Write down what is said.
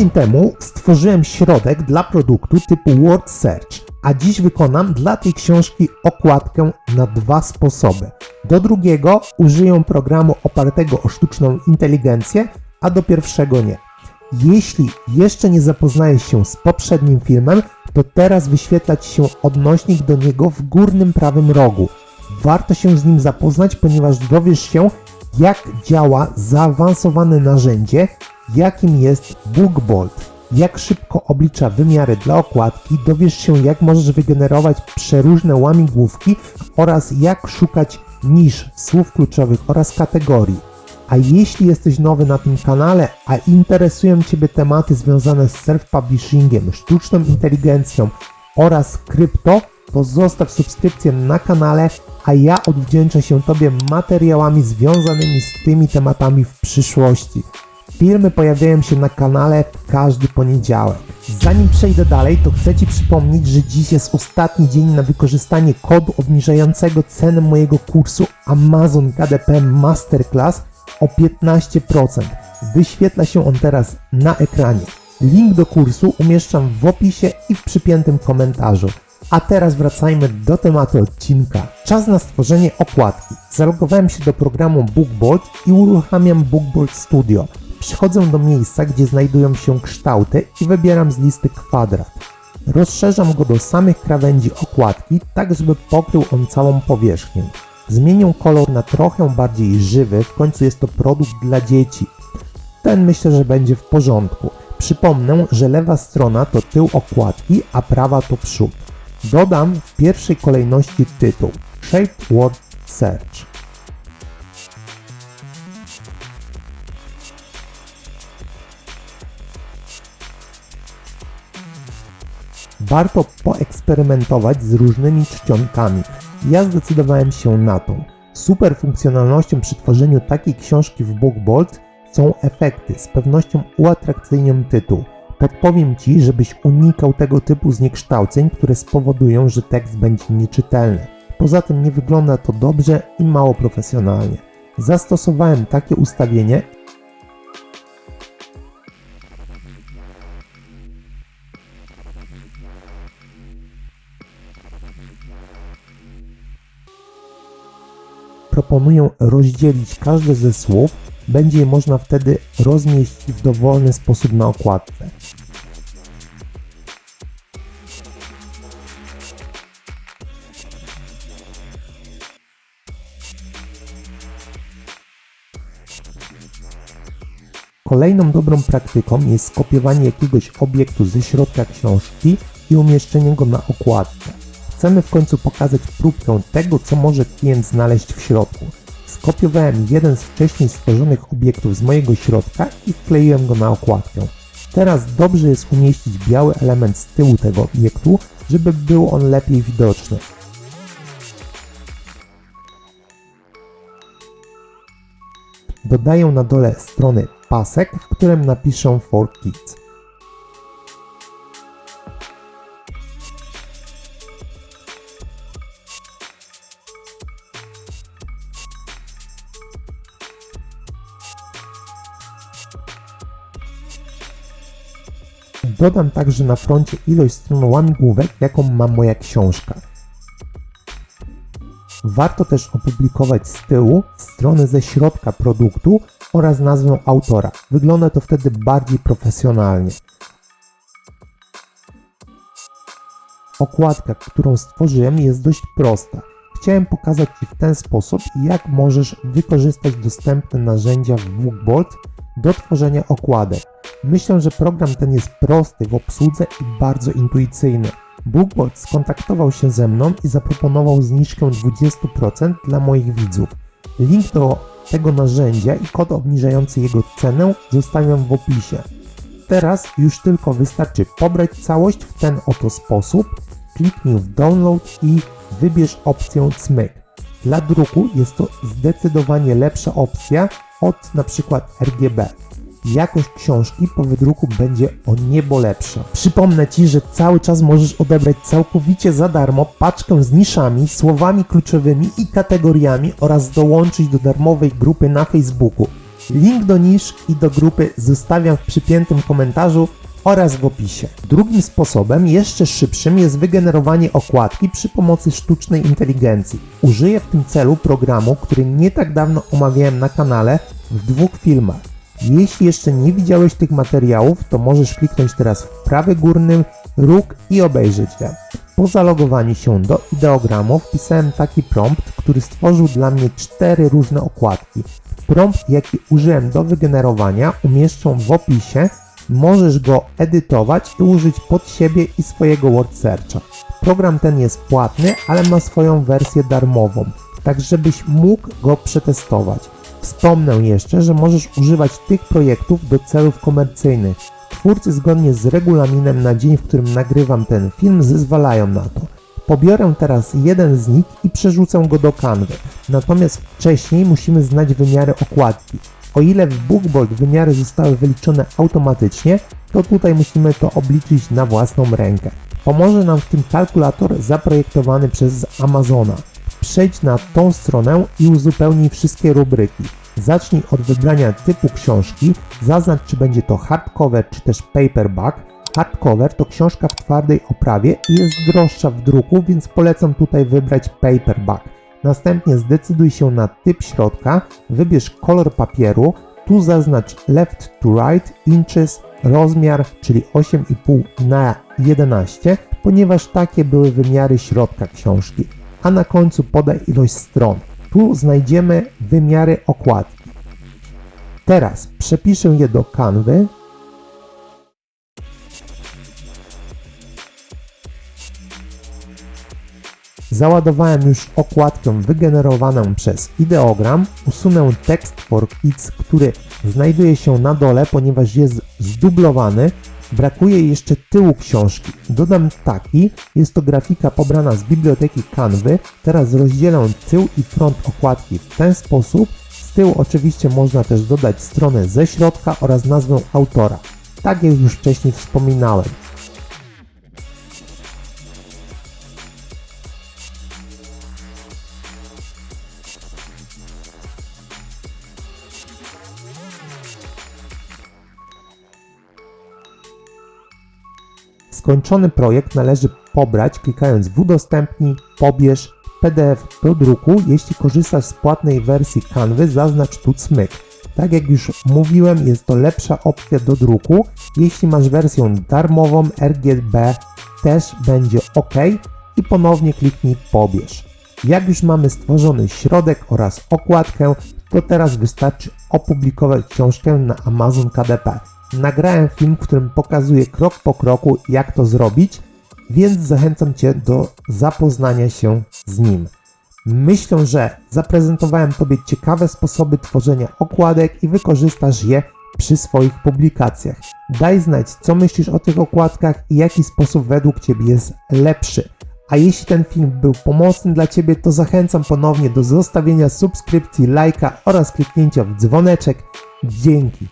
Tydzień temu stworzyłem środek dla produktu typu Word Search, a dziś wykonam dla tej książki okładkę na dwa sposoby. Do drugiego użyję programu opartego o sztuczną inteligencję, a do pierwszego nie. Jeśli jeszcze nie zapoznajesz się z poprzednim filmem, to teraz wyświetla Ci się odnośnik do niego w górnym prawym rogu. Warto się z nim zapoznać, ponieważ dowiesz się, jak działa zaawansowane narzędzie, jakim jest BookBolt. Jak szybko oblicza wymiary dla okładki, dowiesz się, jak możesz wygenerować przeróżne łamigłówki oraz jak szukać nisz, słów kluczowych oraz kategorii. A jeśli jesteś nowy na tym kanale, a interesują Ciebie tematy związane z self-publishingiem, sztuczną inteligencją oraz krypto, to zostaw subskrypcję na kanale, a ja odwdzięczę się Tobie materiałami związanymi z tymi tematami w przyszłości. Filmy pojawiają się na kanale w każdy poniedziałek. Zanim przejdę dalej, to chcę Ci przypomnieć, że dziś jest ostatni dzień na wykorzystanie kodu obniżającego cenę mojego kursu Amazon KDP Masterclass o 15%. Wyświetla się on teraz na ekranie. Link do kursu umieszczam w opisie i w przypiętym komentarzu. A teraz wracajmy do tematu odcinka. Czas na stworzenie okładki. Zalogowałem się do programu BookBolt i uruchamiam BookBolt Studio. Przychodzę do miejsca, gdzie znajdują się kształty i wybieram z listy kwadrat. Rozszerzam go do samych krawędzi okładki, tak żeby pokrył on całą powierzchnię. Zmienię kolor na trochę bardziej żywy, w końcu jest to produkt dla dzieci. Ten myślę, że będzie w porządku. Przypomnę, że lewa strona to tył okładki, a prawa to przód. Dodam w pierwszej kolejności tytuł Shaped Word Search. Warto poeksperymentować z różnymi czcionkami. Ja zdecydowałem się na tą. Super funkcjonalnością przy tworzeniu takiej książki w BookBolt są efekty. Z pewnością uatrakcyjnią tytuł. Podpowiem Ci, żebyś unikał tego typu zniekształceń, które spowodują, że tekst będzie nieczytelny. Poza tym nie wygląda to dobrze i mało profesjonalnie. Zastosowałem takie ustawienie proponuję rozdzielić każde ze słów, będzie je można wtedy rozmieścić w dowolny sposób na okładce. Kolejną dobrą praktyką jest skopiowanie jakiegoś obiektu ze środka książki i umieszczenie go na okładce. Chcemy w końcu pokazać próbkę tego, co może klient znaleźć w środku. Skopiowałem jeden z wcześniej stworzonych obiektów z mojego środka i wkleiłem go na okładkę. Teraz dobrze jest umieścić biały element z tyłu tego obiektu, żeby był on lepiej widoczny. Dodaję na dole strony pasek, w którym napiszę for kids. Dodam także na froncie ilość stron łamigłówek, jaką ma moja książka. Warto też opublikować z tyłu strony ze środka produktu oraz nazwę autora. Wygląda to wtedy bardziej profesjonalnie. Okładka, którą stworzyłem jest dość prosta. Chciałem pokazać Ci w ten sposób, jak możesz wykorzystać dostępne narzędzia w BookBolt do tworzenia okładek. Myślę, że program ten jest prosty w obsłudze i bardzo intuicyjny. BookBolt skontaktował się ze mną i zaproponował zniżkę 20% dla moich widzów. Link do tego narzędzia i kod obniżający jego cenę zostawiam w opisie. Teraz już tylko wystarczy pobrać całość w ten oto sposób, kliknij w download i wybierz opcję Cmyk. Dla druku jest to zdecydowanie lepsza opcja od np. RGB jakość książki po wydruku będzie o niebo lepsza. Przypomnę Ci, że cały czas możesz odebrać całkowicie za darmo paczkę z niszami, słowami kluczowymi i kategoriami oraz dołączyć do darmowej grupy na Facebooku. Link do nisz i do grupy zostawiam w przypiętym komentarzu oraz w opisie. Drugim sposobem, jeszcze szybszym, jest wygenerowanie okładki przy pomocy sztucznej inteligencji. Użyję w tym celu programu, który nie tak dawno omawiałem na kanale w dwóch filmach. Jeśli jeszcze nie widziałeś tych materiałów, to możesz kliknąć teraz w prawy górny róg i obejrzeć je. Po zalogowaniu się do ideogramu wpisałem taki prompt, który stworzył dla mnie cztery różne okładki. Prompt, jaki użyłem do wygenerowania, umieszczę w opisie. Możesz go edytować i użyć pod siebie i swojego word searcha. Program ten jest płatny, ale ma swoją wersję darmową, tak żebyś mógł go przetestować. Wspomnę jeszcze, że możesz używać tych projektów do celów komercyjnych. Twórcy zgodnie z regulaminem na dzień, w którym nagrywam ten film, zezwalają na to. Pobiorę teraz jeden z nich i przerzucę go do kanwy. Natomiast wcześniej musimy znać wymiary okładki. O ile w Bookboard wymiary zostały wyliczone automatycznie, to tutaj musimy to obliczyć na własną rękę. Pomoże nam w tym kalkulator zaprojektowany przez Amazona. Przejdź na tą stronę i uzupełnij wszystkie rubryki. Zacznij od wybrania typu książki, zaznacz czy będzie to hardcover czy też paperback. Hardcover to książka w twardej oprawie i jest droższa w druku, więc polecam tutaj wybrać paperback. Następnie zdecyduj się na typ środka, wybierz kolor papieru, tu zaznacz left to right inches, rozmiar, czyli 8,5 na 11, ponieważ takie były wymiary środka książki. A na końcu podaj ilość stron. Tu znajdziemy wymiary okładki. Teraz przepiszę je do kanwy. Załadowałem już okładkę wygenerowaną przez ideogram. Usunę tekst for kids, który znajduje się na dole, ponieważ jest zdublowany. Brakuje jeszcze tyłu książki. Dodam taki, jest to grafika pobrana z biblioteki Canvy. Teraz rozdzielę tył i front okładki w ten sposób. Z tyłu oczywiście można też dodać stronę ze środka oraz nazwę autora. Tak jak już wcześniej wspominałem. Skończony projekt należy pobrać klikając w udostępnij, pobierz PDF do druku. Jeśli korzystasz z płatnej wersji Canvy, zaznacz tu cmyk. Tak jak już mówiłem, jest to lepsza opcja do druku. Jeśli masz wersję darmową RGB, też będzie OK i ponownie kliknij pobierz. Jak już mamy stworzony środek oraz okładkę, to teraz wystarczy opublikować książkę na Amazon KDP. Nagrałem film, w którym pokazuję krok po kroku, jak to zrobić, więc zachęcam Cię do zapoznania się z nim. Myślę, że zaprezentowałem Tobie ciekawe sposoby tworzenia okładek i wykorzystasz je przy swoich publikacjach. Daj znać, co myślisz o tych okładkach i jaki sposób według Ciebie jest lepszy. A jeśli ten film był pomocny dla Ciebie, to zachęcam ponownie do zostawienia subskrypcji, lajka oraz kliknięcia w dzwoneczek. Dzięki.